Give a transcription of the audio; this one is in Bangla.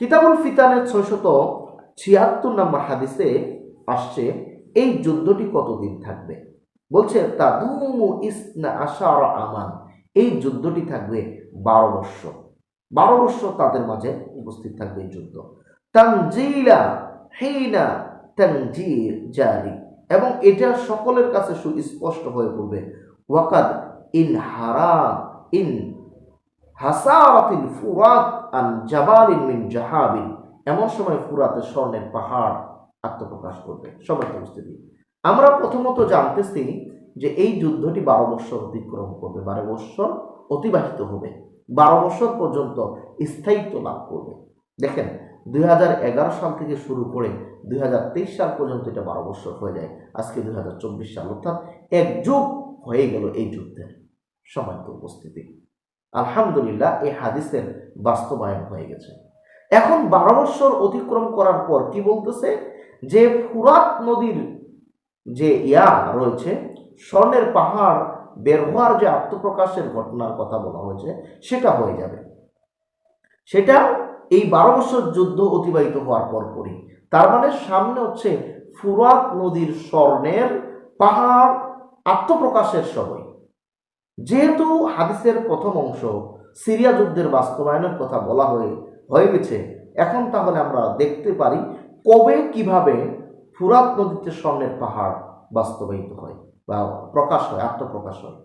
কিতাবুল ফিতানের ছয়শত ছিয়াত্তর নম্বর হাদিসে আসছে, এই যুদ্ধটি কতদিন থাকবে? বলছে, তাদুমু ইসনা আশার আমান। এই যুদ্ধটি থাকবে বারো বৎসর। বারো বৎসর তাদের মাঝে উপস্থিত থাকবে এই যুদ্ধ। তানজিলা হেইনা তানজির জারি এবং এটা সকলের কাছে সুস্পষ্ট হয়ে পড়বে, ওয়াকাদ ইন হারা ইন হাসারাতিল ফুরাত আন জাবালিন মিন জাহাবিন। এমন সময় ফুরাতে স্বর্ণের পাহাড় আত্মপ্রকাশ করবে। সবার উপস্থিতি আমরা প্রথমত জানতেছি যে এই যুদ্ধটি বারো বৎসর অতিক্রম করবে, বারো বৎসর অতিবাহিত হবে। বারো বছর পর্যন্ত স্থায়িত্ব লাভ করবে। দেখেন, দুই হাজার এগারো সাল থেকে শুরু করে দুই হাজার তেইশ সাল পর্যন্ত এটা বারো বছর হয়ে যায়। আজকে দুই হাজার চব্বিশ সাল, অর্থাৎ এক যুগ হয়ে গেল এই যুদ্ধের। সময় উপস্থিতি। আলহামদুলিল্লাহ, এই হাদিসের বাস্তবায়ন হয়ে গেছে। এখন বারো বৎসর অতিক্রম করার পর কি বলতেছে? যে ফুরাত নদীর যে ইয়া রয়েছে, স্বর্ণের পাহাড় বের হওয়ার যে আত্মপ্রকাশের ঘটনার কথা বলা হয়েছে, সেটা হয়ে যাবে। সেটা এই বারো বছর যুদ্ধ অতিবাহিত হওয়ার পর পরই তার মানে সামনে হচ্ছে ফুরাত নদীর স্বর্ণের পাহাড় আত্মপ্রকাশের সময়। যেহেতু হাদিসের প্রথম অংশ সিরিয়া যুদ্ধের বাস্তবায়নের কথা বলা হয়ে হয়ে গেছে, এখন তাহলে আমরা দেখতে পারি কবে কীভাবে ফুরাত নদীতে স্বর্ণের পাহাড় বাস্তবায়িত হয় বা প্রকাশ হয়, আত্মপ্রকাশ হয়।